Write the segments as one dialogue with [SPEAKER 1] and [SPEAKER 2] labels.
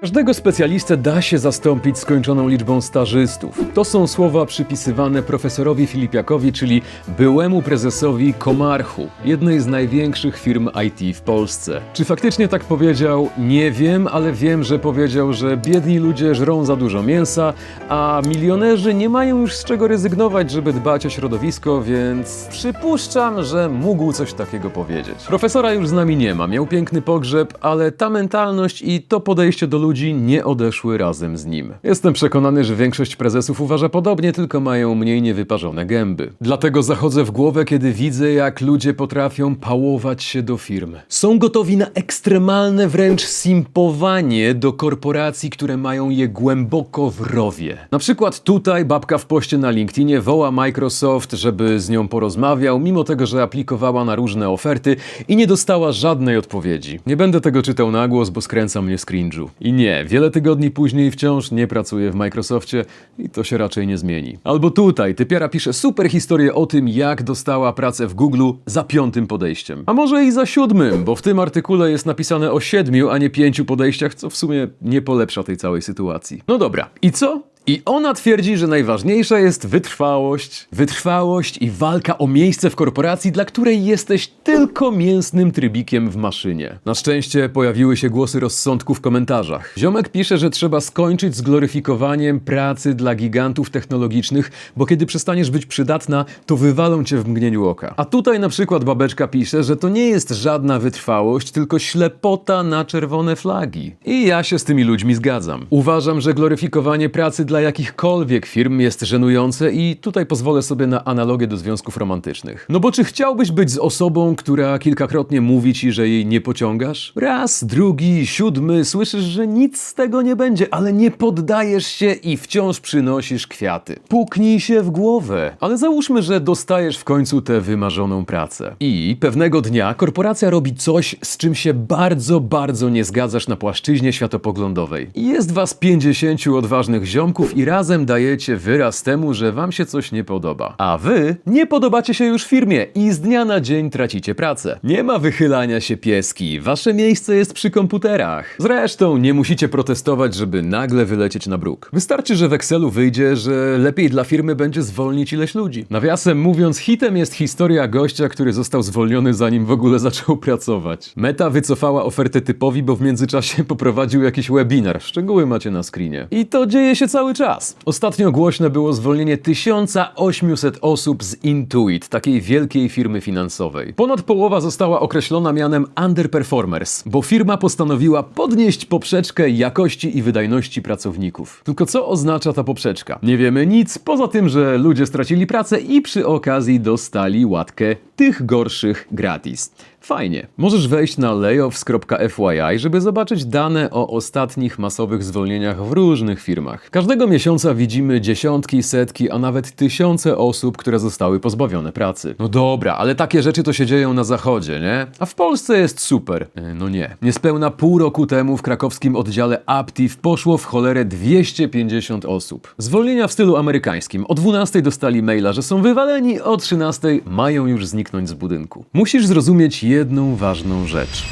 [SPEAKER 1] Każdego specjalistę da się zastąpić skończoną liczbą stażystów. To są słowa przypisywane profesorowi Filipiakowi, czyli byłemu prezesowi Komarchu, jednej z największych firm IT w Polsce. Czy faktycznie tak powiedział? Nie wiem, ale wiem, że powiedział, że biedni ludzie żrą za dużo mięsa, a milionerzy nie mają już z czego rezygnować, żeby dbać o środowisko, więc przypuszczam, że mógł coś takiego powiedzieć. Profesora już z nami nie ma, miał piękny pogrzeb, ale ta mentalność i to podejście do ludzi nie odeszły razem z nim. Jestem przekonany, że większość prezesów uważa podobnie, tylko mają mniej niewyparzone gęby. Dlatego zachodzę w głowę, kiedy widzę, jak ludzie potrafią pałować się do firm. Są gotowi na ekstremalne wręcz simpowanie do korporacji, które mają je głęboko w rowie. Na przykład tutaj babka w poście na LinkedInie woła Microsoft, żeby z nią porozmawiał, mimo tego, że aplikowała na różne oferty i nie dostała żadnej odpowiedzi. Nie będę tego czytał na głos, bo skręca mnie z cringe'u. Nie, wiele tygodni później wciąż nie pracuję w Microsoftie i to się raczej nie zmieni. Albo tutaj, typiara pisze super historię o tym, jak dostała pracę w Google za piątym podejściem. A może i za siódmym, bo w tym artykule jest napisane o siedmiu, a nie pięciu podejściach, co w sumie nie polepsza tej całej sytuacji. No dobra, i co? I ona twierdzi, że najważniejsza jest wytrwałość. Wytrwałość i walka o miejsce w korporacji, dla której jesteś tylko mięsnym trybikiem w maszynie. Na szczęście pojawiły się głosy rozsądku w komentarzach. Ziomek pisze, że trzeba skończyć z gloryfikowaniem pracy dla gigantów technologicznych, bo kiedy przestaniesz być przydatna, to wywalą cię w mgnieniu oka. A tutaj na przykład babeczka pisze, że to nie jest żadna wytrwałość, tylko ślepota na czerwone flagi. I ja się z tymi ludźmi zgadzam. Uważam, że gloryfikowanie pracy dla jakichkolwiek firm jest żenujące i tutaj pozwolę sobie na analogię do związków romantycznych. No bo czy chciałbyś być z osobą, która kilkakrotnie mówi ci, że jej nie pociągasz? Raz, drugi, siódmy, słyszysz, że nic z tego nie będzie, ale nie poddajesz się i wciąż przynosisz kwiaty. Puknij się w głowę. Ale załóżmy, że dostajesz w końcu tę wymarzoną pracę. I pewnego dnia korporacja robi coś, z czym się bardzo, bardzo nie zgadzasz na płaszczyźnie światopoglądowej. Jest was 50 odważnych ziomków i razem dajecie wyraz temu, że wam się coś nie podoba. A wy nie podobacie się już firmie i z dnia na dzień tracicie pracę. Nie ma wychylania się pieski, wasze miejsce jest przy komputerach. Zresztą nie musicie protestować, żeby nagle wylecieć na bruk. Wystarczy, że w Excelu wyjdzie, że lepiej dla firmy będzie zwolnić ileś ludzi. Nawiasem mówiąc, hitem jest historia gościa, który został zwolniony zanim w ogóle zaczął pracować. Meta wycofała ofertę typowi, bo w międzyczasie poprowadził jakiś webinar. Szczegóły macie na screenie. I to dzieje się cały czas. Ostatnio głośne było zwolnienie 1800 osób z Intuit, takiej wielkiej firmy finansowej. Ponad połowa została określona mianem underperformers, bo firma postanowiła podnieść poprzeczkę jakości i wydajności pracowników. Tylko co oznacza ta poprzeczka? Nie wiemy nic, poza tym, że ludzie stracili pracę i przy okazji dostali łatkę tych gorszych gratis. Fajnie. Możesz wejść na layoffs.fyi, żeby zobaczyć dane o ostatnich masowych zwolnieniach w różnych firmach. Każdego miesiąca widzimy dziesiątki, setki, a nawet tysiące osób, które zostały pozbawione pracy. No dobra, ale takie rzeczy to się dzieją na zachodzie, nie? A w Polsce jest super. E, No nie. Niespełna pół roku temu w krakowskim oddziale Aptiv poszło w cholerę 250 osób. Zwolnienia w stylu amerykańskim. O 12 dostali maila, że są wywaleni, o 13 mają już zniknąć z budynku. Musisz zrozumieć jedną ważną rzecz.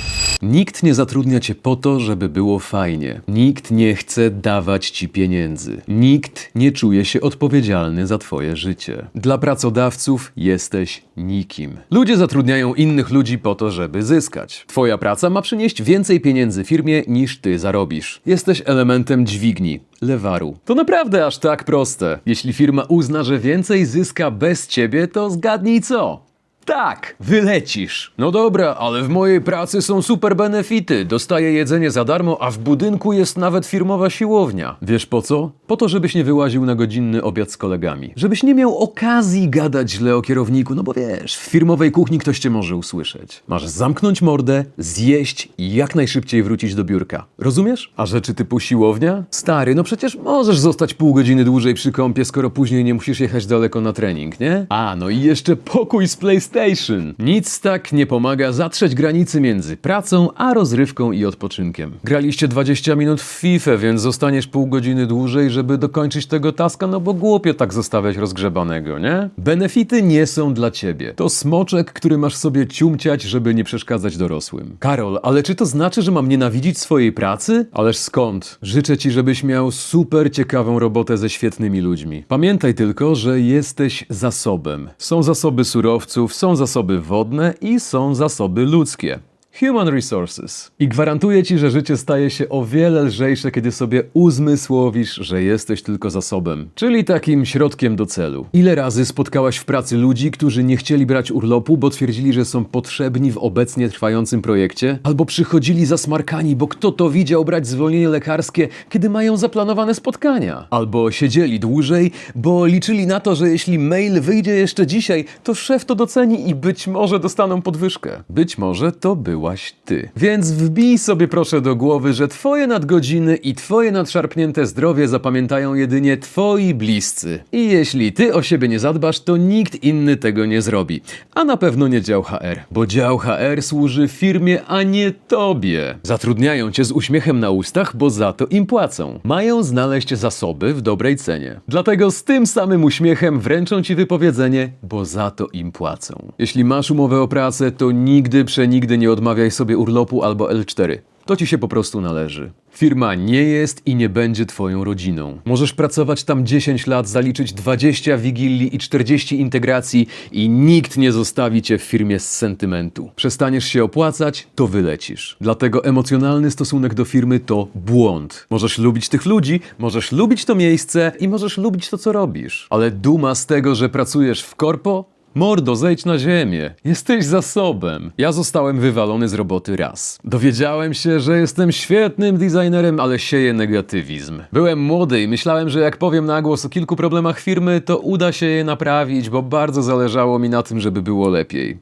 [SPEAKER 1] Nikt nie zatrudnia cię po to, żeby było fajnie. Nikt nie chce dawać ci pieniędzy. Nikt nie czuje się odpowiedzialny za twoje życie. Dla pracodawców jesteś nikim. Ludzie zatrudniają innych ludzi po to, żeby zyskać. Twoja praca ma przynieść więcej pieniędzy firmie niż ty zarobisz. Jesteś elementem dźwigni. Lewaru. To naprawdę aż tak proste. Jeśli firma uzna, że więcej zyska bez ciebie, to zgadnij co? Tak, wylecisz. No dobra, ale w mojej pracy są super benefity. Dostaję jedzenie za darmo, a w budynku jest nawet firmowa siłownia. Wiesz po co? Po to, żebyś nie wyłaził na godzinny obiad z kolegami. Żebyś nie miał okazji gadać źle o kierowniku, no bo wiesz, w firmowej kuchni ktoś cię może usłyszeć. Masz zamknąć mordę, zjeść i jak najszybciej wrócić do biurka. Rozumiesz? A rzeczy typu siłownia? Stary, no przecież możesz zostać pół godziny dłużej przy kąpie, skoro później nie musisz jechać daleko na trening, nie? A, no i jeszcze pokój z PlayStation PlayStation. Nic tak nie pomaga zatrzeć granicy między pracą a rozrywką i odpoczynkiem. Graliście 20 minut w FIFA, więc zostaniesz pół godziny dłużej, żeby dokończyć tego taska, no bo głupio tak zostawiać rozgrzebanego, nie? Benefity nie są dla ciebie. To smoczek, który masz sobie ciumciać, żeby nie przeszkadzać dorosłym. Karol, ale czy to znaczy, że mam nienawidzić swojej pracy? Ależ skąd? Życzę ci, żebyś miał super ciekawą robotę ze świetnymi ludźmi. Pamiętaj tylko, że jesteś zasobem. Są zasoby surowców, są zasoby wodne i są zasoby ludzkie. Human Resources. I gwarantuję ci, że życie staje się o wiele lżejsze, kiedy sobie uzmysłowisz, że jesteś tylko zasobem, czyli takim środkiem do celu. Ile razy spotkałaś w pracy ludzi, którzy nie chcieli brać urlopu, bo twierdzili, że są potrzebni w obecnie trwającym projekcie? Albo przychodzili zasmarkani, bo kto to widział brać zwolnienie lekarskie, kiedy mają zaplanowane spotkania? Albo siedzieli dłużej, bo liczyli na to, że jeśli mail wyjdzie jeszcze dzisiaj, to szef to doceni i być może dostaną podwyżkę. Być może to byłaś ty. Więc wbij sobie proszę do głowy, że twoje nadgodziny i twoje nadszarpnięte zdrowie zapamiętają jedynie twoi bliscy. I jeśli ty o siebie nie zadbasz, to nikt inny tego nie zrobi. A na pewno nie dział HR, bo dział HR służy firmie, a nie tobie. Zatrudniają cię z uśmiechem na ustach, bo za to im płacą. Mają znaleźć zasoby w dobrej cenie. Dlatego z tym samym uśmiechem wręczą ci wypowiedzenie, bo za to im płacą. Jeśli masz umowę o pracę, to nigdy przenigdy nie odmawiaj sobie urlopu albo L4. To ci się po prostu należy. Firma nie jest i nie będzie twoją rodziną. Możesz pracować tam 10 lat, zaliczyć 20 wigilii i 40 integracji i nikt nie zostawi cię w firmie z sentymentu. Przestaniesz się opłacać, to wylecisz. Dlatego emocjonalny stosunek do firmy to błąd. Możesz lubić tych ludzi, możesz lubić to miejsce i możesz lubić to, co robisz. Ale duma z tego, że pracujesz w korpo, Mordo, zejdź na ziemię. Jesteś zasobem. Ja zostałem wywalony z roboty raz. Dowiedziałem się, że jestem świetnym designerem, ale sieję negatywizm. Byłem młody i myślałem, że jak powiem na głos o kilku problemach firmy, to uda się je naprawić, bo bardzo zależało mi na tym, żeby było lepiej.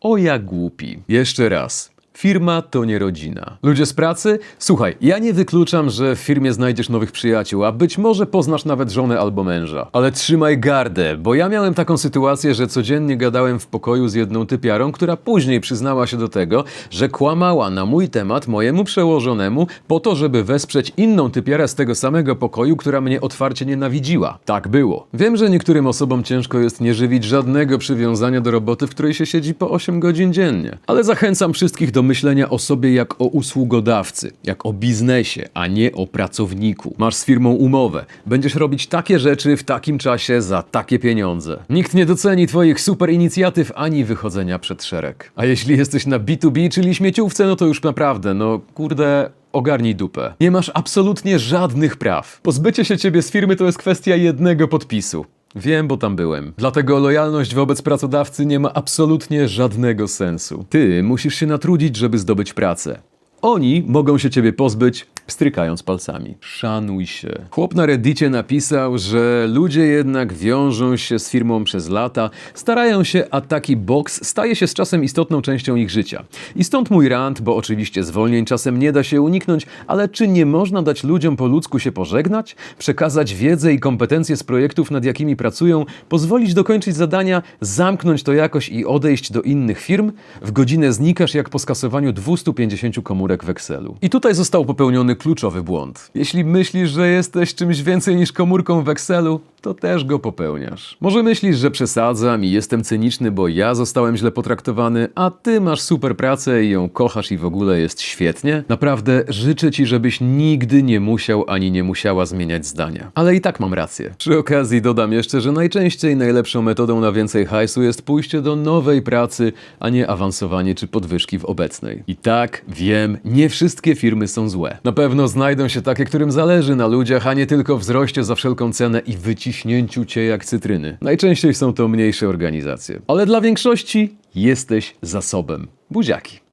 [SPEAKER 1] O ja głupi. Jeszcze raz. Firma to nie rodzina. Ludzie z pracy? Słuchaj, ja nie wykluczam, że w firmie znajdziesz nowych przyjaciół, a być może poznasz nawet żonę albo męża. Ale trzymaj gardę, bo ja miałem taką sytuację, że codziennie gadałem w pokoju z jedną typiarą, która później przyznała się do tego, że kłamała na mój temat mojemu przełożonemu po to, żeby wesprzeć inną typiarę z tego samego pokoju, która mnie otwarcie nienawidziła. Tak było. Wiem, że niektórym osobom ciężko jest nie żywić żadnego przywiązania do roboty, w której się siedzi po 8 godzin dziennie. Ale zachęcam wszystkich do myślenia o sobie jak o usługodawcy, jak o biznesie, a nie o pracowniku. Masz z firmą umowę. Będziesz robić takie rzeczy w takim czasie za takie pieniądze. Nikt nie doceni twoich super inicjatyw ani wychodzenia przed szereg. A jeśli jesteś na B2B, czyli śmieciówce, no to już naprawdę, no kurde, ogarnij dupę. Nie masz absolutnie żadnych praw. Pozbycie się ciebie z firmy to jest kwestia jednego podpisu. Wiem, bo tam byłem. Dlatego lojalność wobec pracodawcy nie ma absolutnie żadnego sensu. Ty musisz się natrudzić, żeby zdobyć pracę. Oni mogą się ciebie pozbyć, strykając palcami. Szanuj się. Chłop na Reddicie napisał, że ludzie jednak wiążą się z firmą przez lata, starają się, a taki boks staje się z czasem istotną częścią ich życia. I stąd mój rant, bo oczywiście zwolnień czasem nie da się uniknąć, ale czy nie można dać ludziom po ludzku się pożegnać, przekazać wiedzę i kompetencje z projektów, nad jakimi pracują, pozwolić dokończyć zadania, zamknąć to jakoś i odejść do innych firm? W godzinę znikasz jak po skasowaniu 250 komórek Excelu. I tutaj został popełniony kluczowy błąd. Jeśli myślisz, że jesteś czymś więcej niż komórką w Excelu, to też go popełniasz. Może myślisz, że przesadzam i jestem cyniczny, bo ja zostałem źle potraktowany, a ty masz super pracę i ją kochasz i w ogóle jest świetnie? Naprawdę życzę ci, żebyś nigdy nie musiał ani nie musiała zmieniać zdania. Ale i tak mam rację. Przy okazji dodam jeszcze, że najczęściej najlepszą metodą na więcej hajsu jest pójście do nowej pracy, a nie awansowanie czy podwyżki w obecnej. I tak, wiem, nie wszystkie firmy są złe. Na pewno znajdą się takie, którym zależy na ludziach, a nie tylko wzroście za wszelką cenę i wyciśnięciu cię jak cytryny. Najczęściej są to mniejsze organizacje. Ale dla większości jesteś zasobem. Buziaki.